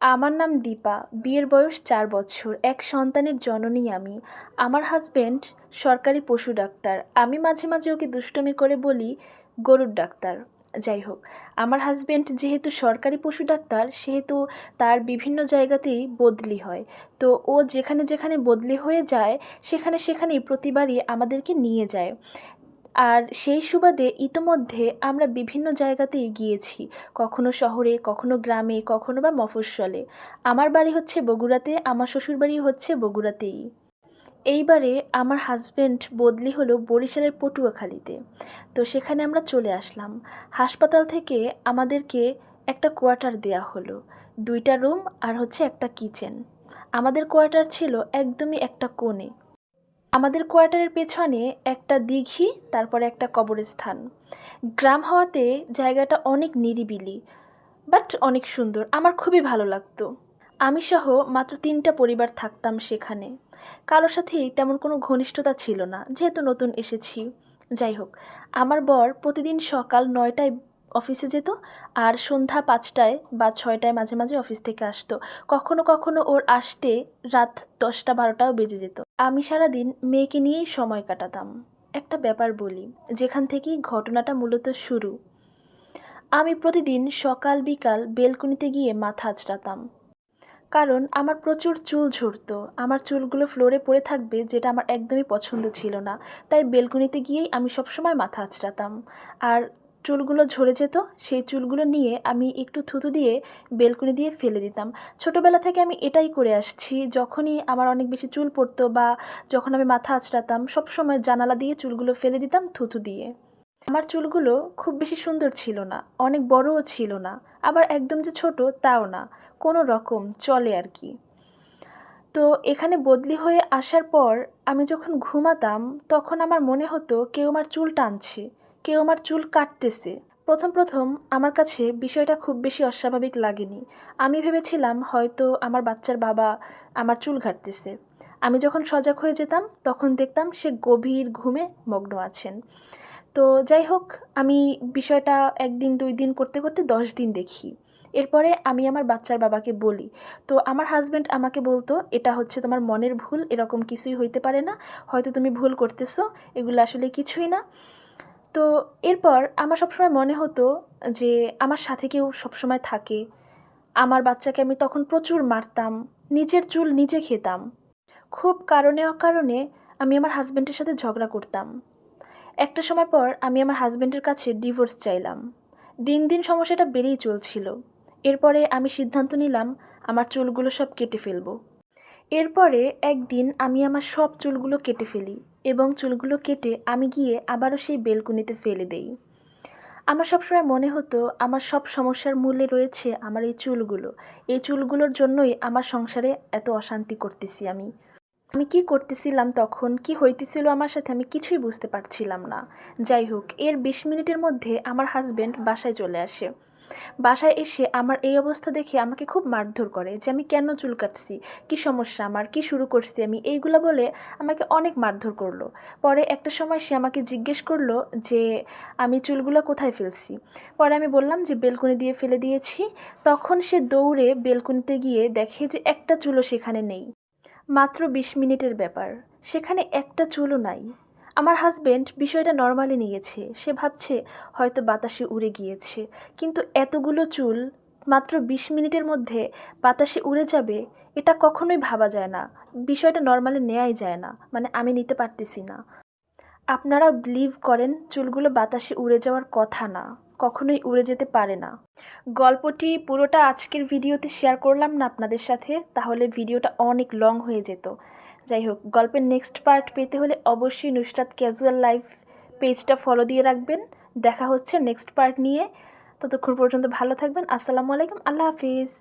আমার নাম দীপা, বিয়ের বয়স চার বছর, এক সন্তানের জননী আমি। আমার হাজব্যান্ড সরকারি পশু ডাক্তার। আমি মাঝে মাঝে ওকে দুষ্টুমি করে বলি গরুর ডাক্তার। যাই হোক, আমার হাজব্যান্ড যেহেতু সরকারি পশু ডাক্তার, সেহেতু তার বিভিন্ন জায়গাতেই বদলি হয়। তো ও যেখানে যেখানে বদলি হয়ে যায়, সেখানে সেখানেই প্রতিবারই আমাদেরকে নিয়ে যায়। আর সেই সুবাদে ইতোমধ্যে আমরা বিভিন্ন জায়গাতেই গিয়েছি কখনো শহরে, কখনো গ্রামে, কখনো বা মফস্বলে। আমার বাড়ি হচ্ছে বগুড়াতে, আমার শ্বশুরবাড়ি হচ্ছে বগুড়াতেই। এইবারে আমার হাজব্যান্ড বদলি হলো বরিশালের পটুয়াখালীতে। তো সেখানে আমরা চলে আসলাম। হাসপাতাল থেকে আমাদেরকে একটা কোয়ার্টার দেয়া হলো। দুইটা রুম আর হচ্ছে একটা কিচেন। আমাদের কোয়ার্টার ছিল একদমই একটা কোণে। আমাদের কোয়ার্টারের পেছনে একটা দিঘি, তারপরে একটা কবরস্থান। গ্রাম হওয়াতে জায়গাটা অনেক নিরিবিলি, বাট অনেক সুন্দর। আমার খুবই ভালো লাগতো। আমি সহ মাত্র তিনটা পরিবার থাকতাম সেখানে। কারোর সাথেই তেমন কোনো ঘনিষ্ঠতা ছিল না, যেহেতু নতুন এসেছি। যাই হোক, আমার বর প্রতিদিন সকাল নয়টায় অফিসে যেত আর সন্ধ্যা পাঁচটায় বা ছয়টায় মাঝে মাঝে অফিস থেকে আসতো। কখনো কখনো ওর আসতে রাত দশটা বারোটাও বেজে যেত। আমি সারাদিন মেয়েকে নিয়েই সময় কাটাতাম। একটা ব্যাপার বলি, যেখান থেকেই ঘটনাটা মূলত শুরু। আমি প্রতিদিন সকাল বিকাল বেলকুনিতে গিয়ে মাথা আঁচড়াতাম। কারণ আমার প্রচুর চুল ঝরতো। আমার চুলগুলো ফ্লোরে পড়ে থাকবে যেটা আমার একদমই পছন্দ ছিল না। তাই বেলকুনিতে গিয়েই আমি সবসময় মাথা আঁচড়াতাম। আর চুলগুলো ঝরে যেত, সেই চুলগুলো নিয়ে আমি একটু থুতু দিয়ে বেলকুনি দিয়ে ফেলে দিতাম। ছোটোবেলা থেকে আমি এটাই করে আসছি, যখনই আমার অনেক বেশি চুল পড়তো বা যখন আমি মাথা আঁচড়াতাম সবসময় জানালা দিয়ে চুলগুলো ফেলে দিতাম থুতু দিয়ে। আমার চুলগুলো খুব বেশি সুন্দর ছিল না, অনেক বড়ও ছিল না, আবার একদম যে ছোট তাও না, কোনো রকম চলে আর কি। তো এখানে বদলি হয়ে আসার পর আমি যখন ঘুমাতাম, তখন আমার মনে হতো কেউ আমার চুল টানছে। কেউ আমার চুল কাটতেছে। প্রথম প্রথম আমার কাছে বিষয়টা খুব বেশি অস্বাভাবিক লাগেনি। আমি ভেবেছিলাম হয়তো আমার বাচ্চার বাবা আমার চুল ঘাটতেছে। আমি যখন সজাগ হয়ে যেতাম, তখন দেখতাম সে গভীর ঘুমে মগ্ন আছেন। তো যাই হোক, আমি বিষয়টা একদিন, দুই দিন করতে করতে দশ দিন দেখি। এরপরে আমি আমার বাচ্চার বাবাকে বলি, তো আমার হাজব্যান্ড আমাকে বলতো, এটা হচ্ছে তোমার মনের ভুল, এরকম কিছুই হইতে পারে না, হয়তো তুমি ভুল করতেছো, এগুলো আসলে কিছুই না। তো এরপর আমার সবসময় মনে হতো যে আমার সাথে কেউ সবসময় থাকে। আমার বাচ্চাকে আমি তখন প্রচুর মারতাম, নিজের চুল নিজে খেতাম। খুব কারণে অকারণে আমি আমার হাজব্যান্ডের সাথে ঝগড়া করতাম। একটা সময় পর আমি আমার হাজব্যান্ডের কাছে ডিভোর্স চাইলাম। দিন দিন সমস্যাটা বেড়েই চলছিল। এরপরে আমি সিদ্ধান্ত নিলাম আমার চুলগুলো সব কেটে ফেলব। এরপরে একদিন আমি আমার সব চুলগুলো কেটে ফেলি। এবং চুলগুলো কেটে আমি গিয়ে আবারও সেই বেলকুনিতে ফেলে দেই। আমার সবসময় মনে হতো আমার সব সমস্যার মূলে রয়েছে আমার এই চুলগুলো। এই চুলগুলোর জন্যই আমার সংসারে এত অশান্তি করতেছি আমি। আমি কি করতেছিলাম তখন, কি হইতেছিল আমার সাথে আমি কিছুই বুঝতে পারছিলাম না। যাই হোক, এর বিশ মিনিটের মধ্যে আমার হাজব্যান্ড বাসায় চলে আসে। বাসায় এসে আমার এই অবস্থা দেখে আমাকে খুব মারধর করে যে আমি কেন চুল কাটছি, কি সমস্যা আমার, কি শুরু করছি আমি, এইগুলো বলে আমাকে অনেক মারধর করল। পরে একটা সময় সে আমাকে জিজ্ঞেস করল যে, আমি চুলগুলো কোথায় ফেলছি? পরে আমি বললাম যে, বেলকুনি দিয়ে ফেলে দিয়েছি। তখন সে দৌড়ে বেলকুনিতে গিয়ে দেখে যে একটা চুলও সেখানে নেই। মাত্র বিশ মিনিটের ব্যাপার। সেখানে একটা চুলও নাই। আমার হাজবেন্ড বিষয়টা নর্মালি নিয়েছে। সে ভাবছে হয়তো বাতাসে উড়ে গিয়েছে। কিন্তু এতগুলো চুল মাত্র বিশ মিনিটের মধ্যে বাতাসে উড়ে যাবে, এটা কখনোই ভাবা যায় না। বিষয়টা নর্মালি নেওয়াই যায় না। মানে আমি নিতে পারতেছি না। আপনারা বিলিভ করেন চুলগুলো বাতাসে উড়ে যাওয়ার কথা না। কখনোই উড়ে যেতে পারে না। গল্পটি পুরোটা আজকের ভিডিওতে শেয়ার করলাম না আপনাদের সাথে, তাহলে ভিডিওটা অনেক লং হয়ে যেত। যাই হোক, গল্পের নেক্সট পার্ট পেতে হলে অবশ্যই নুসরাত ক্যাজুয়াল লাইফ পেজটা ফলো দিয়ে রাখবেন। দেখা হচ্ছে নেক্সট পার্ট নিয়ে। ততক্ষণ পর্যন্ত ভালো থাকবেন। আসসালামু আলাইকুম। আল্লাহ হাফিজ।